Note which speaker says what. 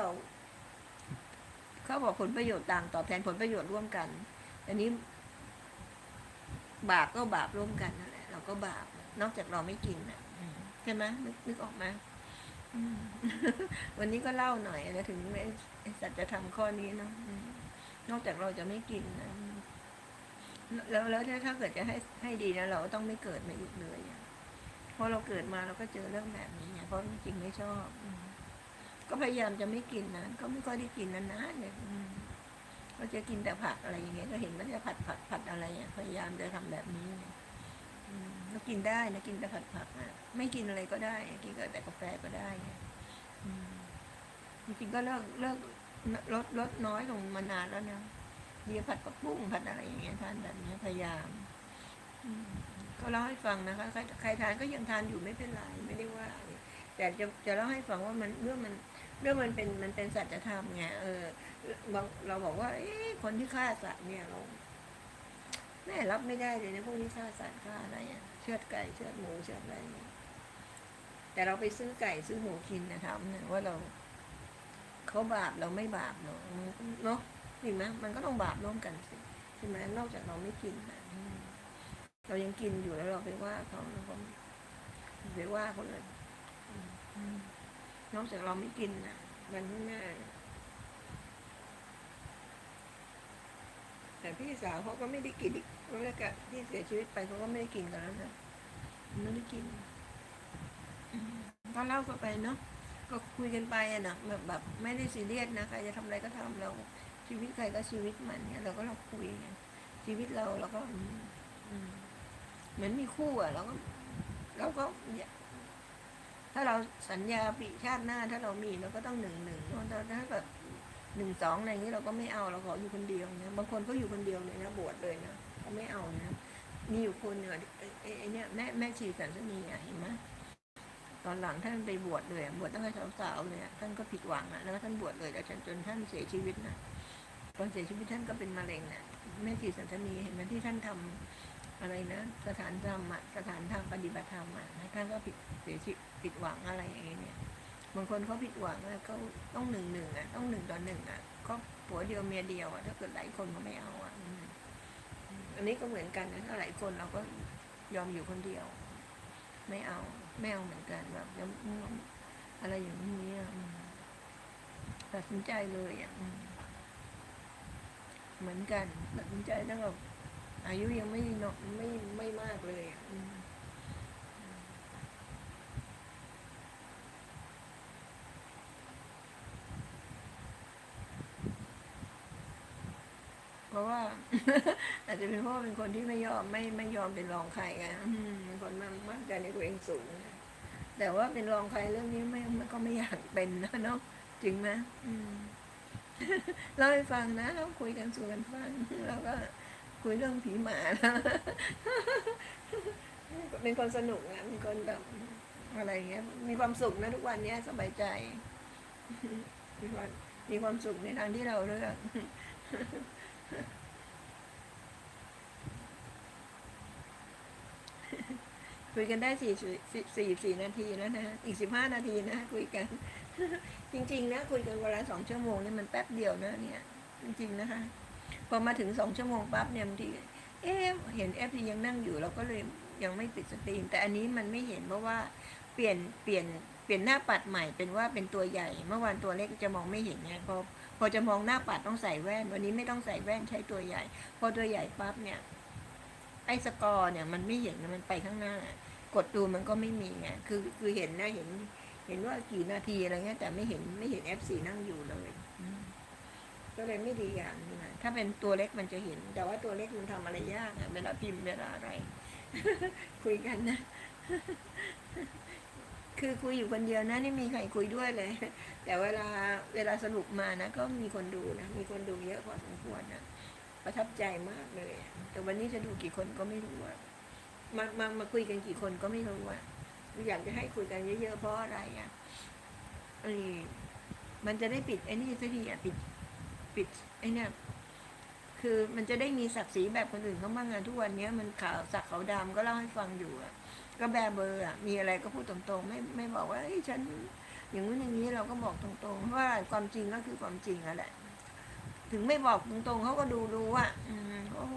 Speaker 1: เรา เขาบอกผลประโยชน์ต่างตอบแทนผลประโยชน์ร่วมกัน อันนี้ บาปก็บาปร่วมกันนั่นแหละเราก็บาป นอกจากเราไม่กินนะใช่ไหมนึกนึกออกไหมวันนี้ก็เล่าหน่อยนะถึงสัจธรรมข้อนี้เนาะนอกจากเราจะไม่กินนะแล้วแล้วถ้าเกิดจะให้ให้ดีนะเราก็ต้องไม่เกิดมาอีกเลยอะเพราะเราเกิดมาเราก็เจอเรื่องแบบนี้ไงเพราะจริงไม่ชอบ ก็พยายามจะไม่กินนะก็ไม่ค่อยได้กินนานๆเนี่ยก็จะกินแต่ผักอะไรอย่างเงี้ยก็เห็นมันจะผัดผัดผัดอะไรอะพยายามจะทำแบบนี้เนี่ยอืมแล้วกินได้นะกินแต่ผัดผักอะไม่กินอะไรก็ได้ กินแต่กาแฟก็ได้จริงๆก็เลิกเลิกลดลดน้อยลงมานานแล้วนะเบียร์ผัดกับปุ้งผัดอะไรอย่างเงี้ยทานแบบนี้พยายามก็เล่าให้ฟังนะคะใครใครทานก็ยังทานอยู่ไม่เป็นไรไม่ได้ว่า แต่จะจะเล่าให้ฟังว่ามันเรื่องมัน เรื่องมันเป็นมันเป็นสัจธรรมไงเออเราบอกว่า เอ๊ะคนที่ฆ่าสัตว์เนี่ยเราแม่รับไม่ได้เลยนะพวกที่ฆ่าสัตว์ฆ่าอะไรอะเชือดไก่เชือดหมูเชือดอะไรแต่เราไปซื้อไก่ซื้อหมูกินนะถามเนี่ยว่าเราเขาบาปเราไม่บาปเนาะเนาะเห็นไหมมันก็ต้องบาปร่วมกันสิใช่ไหมนอกจากเราไม่กินนะเรายังกินอยู่แล้วเราไปว่าเขาเราไปว่าคนอื่น นอกจากเราไม่กินนะวันข้างหน้าเนี่ยแต่พี่สาวเขาก็ไม่ได้กินอีกแล้วก็ที่เสียชีวิตไปเขาก็ไม่ได้กินกันแล้วนะไม่ได้กินอืมก็เล่ากันไปเนาะก็คุยกันไปอะนะแบบแบบไม่ได้ซีเรียสนะใครจะทำอะไรก็ทำเราชีวิตใครก็ชีวิตมันเนี่ยเราก็เราคุยชีวิตเราเราก็เหมือนมีคู่อะเราก็เราก็ ถ้าเราสัญญาปีชาติหน้า ถ้าเรามีเราก็ต้องหนึ่งหนึ่งเนอะแต่ถ้าแบบหนึ่งสองอะไรอย่างนี้เราก็ไม่เอาเราขออยู่คนเดียวนะบางคนก็อยู่คนเดียวเลยนะบวชเลยนะเขาไม่เอานะมีอยู่คนเนี่ยไอ้เนี่ยแม่แม่ชีสันสนีอะเห็นไหมตอนหลังท่านไปบวชเลยบวชตั้งแต่สาวๆเลยท่านก็ผิดหวังอะแล้วท่านบวชเลยแล้วจนจนท่านเสียชีวิตนะตอนเสียชีวิตท่านก็เป็นมะเร็งน่ะแม่ชีสันสนีเห็นไหมที่ท่านทำ อะไรนะสถานธรรมอะสถานทางปฏิบัติธรรมอะท่านก็ผิดเสียชีผิดหวังอะไรอย่างเงี้ยบางคนเขาผิดหวังอะเขาต้องหนึ่งหนึ่งอะต้องหนึ่งต่อหนึ่งอะก็ผัวเดียวเมียเดียวอะถ้าเกิดหลายคนเขาไม่เอาอะอันนี้ก็เหมือนกันนะถ้าหลายคนเราก็ยอมอยู่คนเดียว ไม่เอาไม่เอาเหมือนกันแบบจะอะไรอย่างนี้ตัดสินใจเลยอะเหมือนกันตัดสินใจตั้งแต่ อายุยังไม่นไม่ไม่มากเลยอะอืมเพราะว่า อาจจะเป็นเพราะว่าเป็นคนที่ไม่ยอมไม่ไม่ยอมเป็นรองใครไงอืมเป็นคนมั่นมั่นใจในตัวเองสูงนะแต่ว่าเป็นรองใครเรื่องนี้ไม่ไม่ก็ไม่อยากเป็นนะเนาะจริงไหมอืมเล่าให้ฟังนะเราคุยกันสู่กันฟังแล้วก็ คุยเรื่องผีหมาเป็นคนสนุกนะเป็นคนแบบอะไรเงี้ย มีความสุขนะทุกวันเนี้ยสบายใจ มีความมีความสุขในทางที่เราเลือกคุยกันได้สี่สี่สี่สี่นาทีแล้วนะ อีกสิบห้านาทีนะ คุยกัน จริง ๆ นะ คุยกันเวลาสองชั่วโมงนี่มันแป๊บเดียวนะเนี่ย จริง ๆ นะคะ พอมาถึงสองชั่วโมงปั๊บเนี่ยบางทีเอ๊ะเห็นแอปที่ยังนั่งอยู่เราก็เลยยังไม่ปิดสตรีม แต่อันนี้มันไม่เห็นเพราะว่าเปลี่ยนเปลี่ยนเปลี่ยนหน้าปัดใหม่เป็นว่าเป็นตัวใหญ่ เมื่อวานตัวเล็กจะมองไม่เห็นไงพอพอจะมองหน้าปัดต้องใส่แว่น วันนี้ไม่ต้องใส่แว่นใช้ตัวใหญ่ พอตัวใหญ่ปั๊บเนี่ยไอ้สกอร์เนี่ยมันไม่เห็นมันไปข้างหน้า กดดูมันก็ไม่มีไงคือคือเห็นนะเห็น เห็นว่ากี่นาทีอะไรเงี้ยแต่ไม่เห็นไม่เห็น F4 นั่งอยู่เลย ก็เลยไม่ดีอย่างนี้นะถ้าเป็นตัวเล็กมันจะเห็น แต่ว่าตัวเล็กมันทำอะไรยากเวลาพิมพ์เวลาอะไร คุยกันนะ คือคุยอยู่คนเดียวนะนี่มีใครคุยด้วยเลย แต่เวลาเวลาสรุปมานะก็มีคนดูนะมีคนดูเยอะพอสมควรนะประทับใจมากเลย แต่วันนี้จะดูกี่คนก็ไม่รู้อะมามามาคุยกันกี่คนก็ไม่รู้อะอยากจะให้คุยกันเยอะๆเพราะอะไรอะไอ้มันจะได้ปิดไอ้นี่สักทีอะปิด ปิดไอ้เนี่ยคือมันจะได้มีศักดิ์ศรีแบบคนอื่นเขาบ้างไงทุกวันเนี้ยมันข่าวสักขาวดำก็เล่าให้ฟังอยู่อะก็แบเบอร์อะมีอะไรก็พูดตรงๆ ไม่ไม่บอกว่าเอ้ยฉัน อย่างนู้นอย่างนี้เราก็บอกตรงๆเพราะว่าความจริงก็คือความจริงนั่นแหละ ถึงไม่บอกตรงๆเขาก็ดูดูว่าอืมโอ้โห